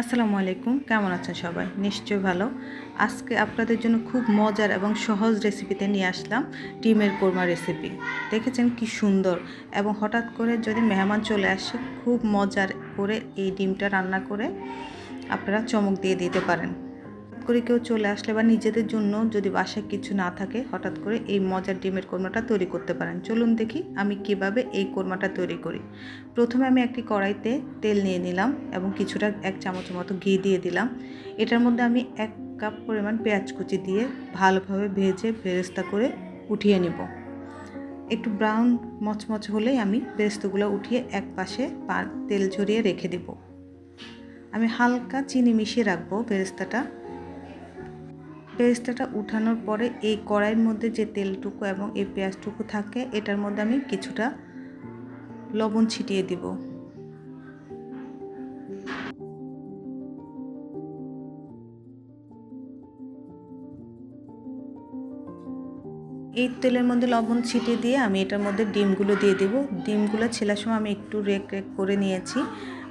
আসসালামু আলাইকুম, কেমন আছেন সবাই? নিশ্চয় ভালো। আজকে আপনাদের জন্য খুব মজার এবং সহজ রেসিপিতে নিয়ে আসলাম ডিমের কোরমা রেসিপি। দেখেছেন কি সুন্দর? এবং হঠাৎ করে যদি মেহমান চলে আসে, খুব মজার করে এই ডিমটা রান্না করে আপনারা চমক দিয়ে দিতে পারেন। করে কেউ চলে আসলে বা নিজেদের জন্য যদি বাসায় কিছু না থাকে, হঠাৎ করে এই মজার ডিমের কোরমাটা তৈরি করতে পারেন। চলুন দেখি আমি কীভাবে এই কোরমাটা তৈরি করি। প্রথমে আমি একটি কড়াইতে তেল নিয়ে নিলাম এবং কিছুটা এক চামচের মতো ঘি দিয়ে দিলাম। এটার মধ্যে আমি এক কাপ পরিমাণ পেঁয়াজ কুচি দিয়ে ভালোভাবে ভেজে বেরেস্তা করে উঠিয়ে নিব। একটু ব্রাউন মচমচ হলেই আমি বেরেস্তাগুলো উঠিয়ে এক পাশে তেল ঝরিয়ে রেখে দেব। আমি হালকা চিনি মিশিয়ে রাখব বেরেস্তাটা পেস্তাটা উঠানোর পরে এই কড়াইয়ের মধ্যে যে তেলটুকু এবং এই পেঁয়াজটুকু থাকে, এটার মধ্যে আমি কিছুটা লবণ ছিটিয়ে দিব। এই তেলের মধ্যে লবণ ছিটিয়ে দিয়ে আমি এটার মধ্যে ডিমগুলো দিয়ে দেব। ডিমগুলো ছেলার সময় আমি একটু রেক রেক করে নিয়েছি।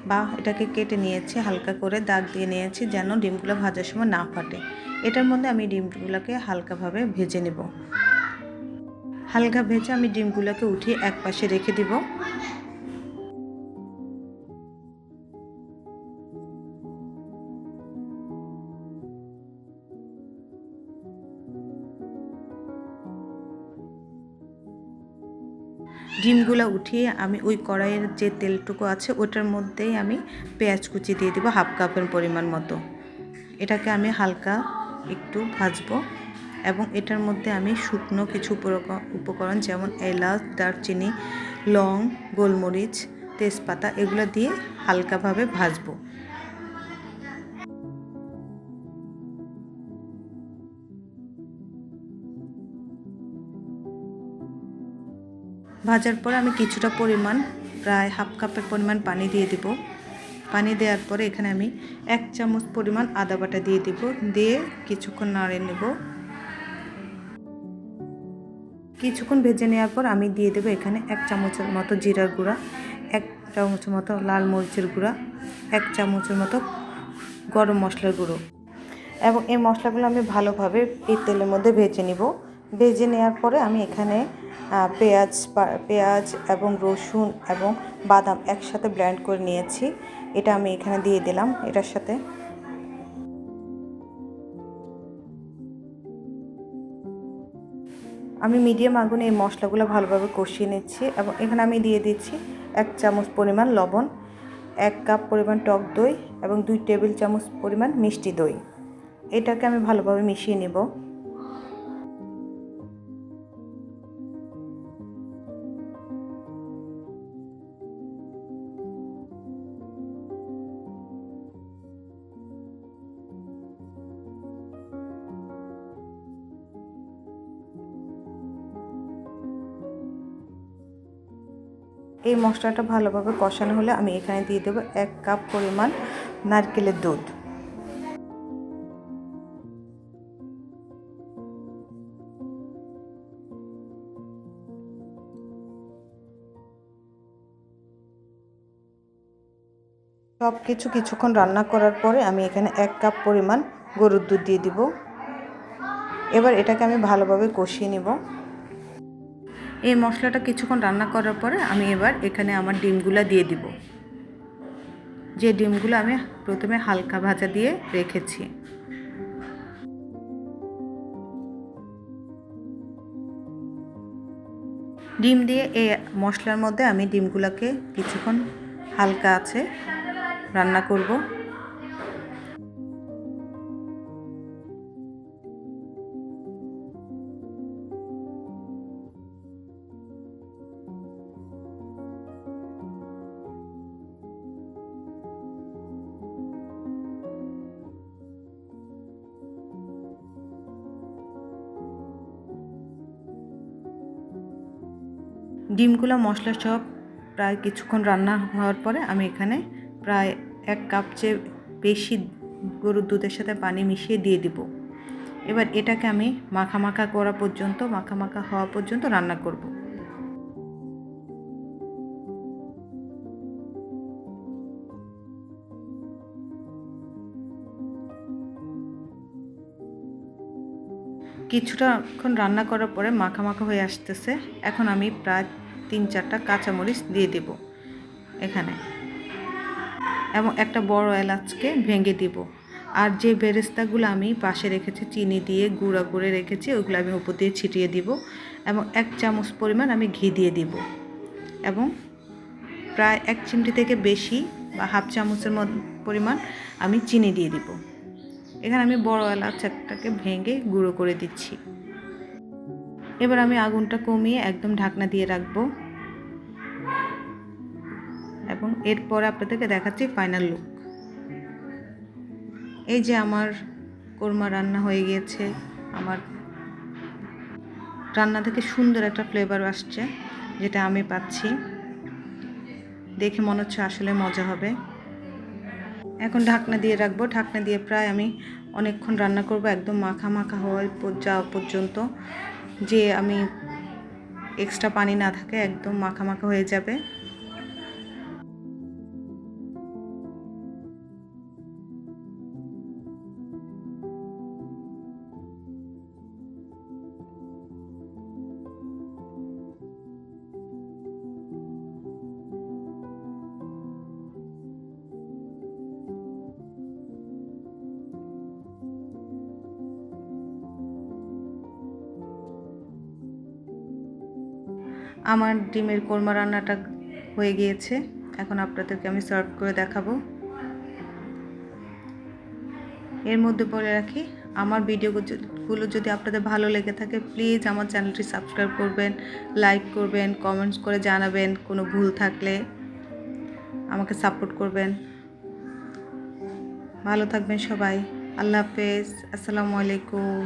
বা এটাকে কেটে নিয়েছি, হালকা করে দাগ দিয়ে নিয়েছি যেন ডিমগুলো ভাজার সময় না ফাটে। এটার মধ্যে আমি ডিমগুলোকে হালকাভাবে ভেজে নেব। হালকা ভেজে আমি ডিমগুলোকে উঠিয়ে এক পাশে রেখে দিব। ডিমগুলো উঠিয়ে আমি ওই কড়াইয়ের যে তেলটুকু আছে, ওটার মধ্যেই আমি পেঁয়াজ কুচি দিয়ে দিব হাফ কাপের পরিমাণ মতো। এটাকে আমি হালকা একটু ভাজবো এবং এটার মধ্যে আমি শুকনো কিছু উপকরণ যেমন এলাচ, দারচিনি, লং, গোলমরিচ, তেজপাতা এগুলো দিয়ে হালকাভাবে ভাজবো। ভাজার পর আমি কিছুটা পরিমাণ, প্রায় হাফ কাপের পরিমাণ পানি দিয়ে দিব। পানি দেওয়ার পরে এখানে আমি এক চামচ পরিমাণ আদা বাটা দিয়ে দিব, দিয়ে কিছুক্ষণ নাড়ে নেব। কিছুক্ষণ ভেজে নেওয়ার পর আমি দিয়ে দেবো এখানে এক চামচের মতো জিরার গুঁড়া, এক চামচের মতো লাল মরিচের গুঁড়া, এক চামচের মতো গরম মশলার গুঁড়ো। এবং এই মশলাগুলো আমি ভালোভাবে এই তেলের মধ্যে ভেজে নিব। ভেজে নেওয়ার পরে আমি এখানে পেঁয়াজ পেঁয়াজ এবং রসুন এবং বাদাম একসাথে ব্লেন্ড করে নিয়েছি। এটা আমি এখানে দিয়ে দিলাম এটার সাথে। আমি মিডিয়াম আগুনে এই মশলাগুলো ভালোভাবে কষিয়ে নিচ্ছি এবং এখানে আমি দিয়ে দিচ্ছি এক চামচ পরিমাণ লবণ, এক কাপ পরিমাণ টক দই এবং দুই টেবিল চামচ পরিমাণ মিষ্টি দই। এটাকে আমি ভালোভাবে মিশিয়ে নেব। এই মশলাটা ভালোভাবে কষানো হলে আমি এখানে দিয়ে দেবো এক কাপ পরিমাণ নারকেলের দুধ। সব কিছু কিছুক্ষণ রান্না করার পরে আমি এখানে এক কাপ পরিমাণ গরুর দুধ দিয়ে দিব। এবার এটাকে আমি ভালোভাবে কষিয়ে নিব। এই মশলাটা কিছুক্ষণ রান্না করার পরে আমি এবার এখানে আমার ডিমগুলা দিয়ে দিব। যে ডিমগুলো আমি প্রথমে হালকা ভাজা দিয়ে রেখেছি। ডিম দিয়ে এই মশলার মধ্যে আমি ডিমগুলোকে কিছুক্ষণ হালকা আছে রান্না করব। ডিমগুলো মশলা সব প্রায় কিছুক্ষণ রান্না হওয়ার পরে আমি এখানে প্রায় এক কাপ চেয়ে বেশি গরুর দুধের সাথে পানি মিশিয়ে দিয়ে দিব। এবার এটাকে আমি মাখা মাখা করা পর্যন্ত মাখা মাখা হওয়া পর্যন্ত রান্না করব। কিছুটাক্ষণ রান্না করার পরে মাখা মাখা হয়ে আসতেছে। এখন আমি প্রায় তিন চারটা কাঁচামরিচ দিয়ে দেব এখানে। এবং একটা বড় এলাচকে ভেঙে দিব। আর যে বেরেস্তাগুলো আমি পাশে রেখেছি, চিনি দিয়ে গুঁড়া করে রেখেছি, ওগুলো আমি উপর দিয়ে ছিটিয়ে দিব এবং এক চামচ পরিমাণ আমি ঘি দিয়ে দিব। এবং প্রায় এক চিমটি থেকে বেশি বা হাফ চামচের পরিমাণ আমি চিনি দিয়ে দিব। এখানে আমি বড় এলাচ একটাকে ভেঙে গুঁড়ো করে দিচ্ছি। এবার আমি আগুনটা কমিয়ে একদম ঢাকনা দিয়ে রাখব। এবং এরপরে আপনাদেরকে দেখাচ্ছি ফাইনাল লুক এই যে আমার কোরমা রান্না হয়ে গিয়েছে, আমার রান্না থেকে সুন্দর একটা ফ্লেভার আসছে, যেটা আমি পাচ্ছি। দেখে মনে হচ্ছে আসলে মজা হবে। এখন ঢাকনা দিয়ে রাখব। ঢাকনা দিয়ে প্রায় আমি অনেকক্ষণ রান্না করব, একদম মাখা মাখা হওয়ার যাওয়া পর্যন্ত। যে আমি এক্সট্রা পানি না থাকে একদম মাখা মাখা হয়ে যাবে। আমার ডিমের কোরমা রান্নাটা হয়ে গিয়েছে। এখন আপনাদেরকে আমি সার্ভ করে দেখাবো। এর মধ্যে বলে রাখি, আমার ভিডিওগুলো যদি আপনাদের ভালো লেগে থাকে প্লিজ আমার চ্যানেলটি সাবস্ক্রাইব করবেন লাইক করবেন কমেন্টস করে জানাবেন, কোনো ভুল থাকলে আমাকে সাপোর্ট করবেন। ভালো থাকবেন সবাই। আল্লাহ হাফেজ। আসসালামু আলাইকুম।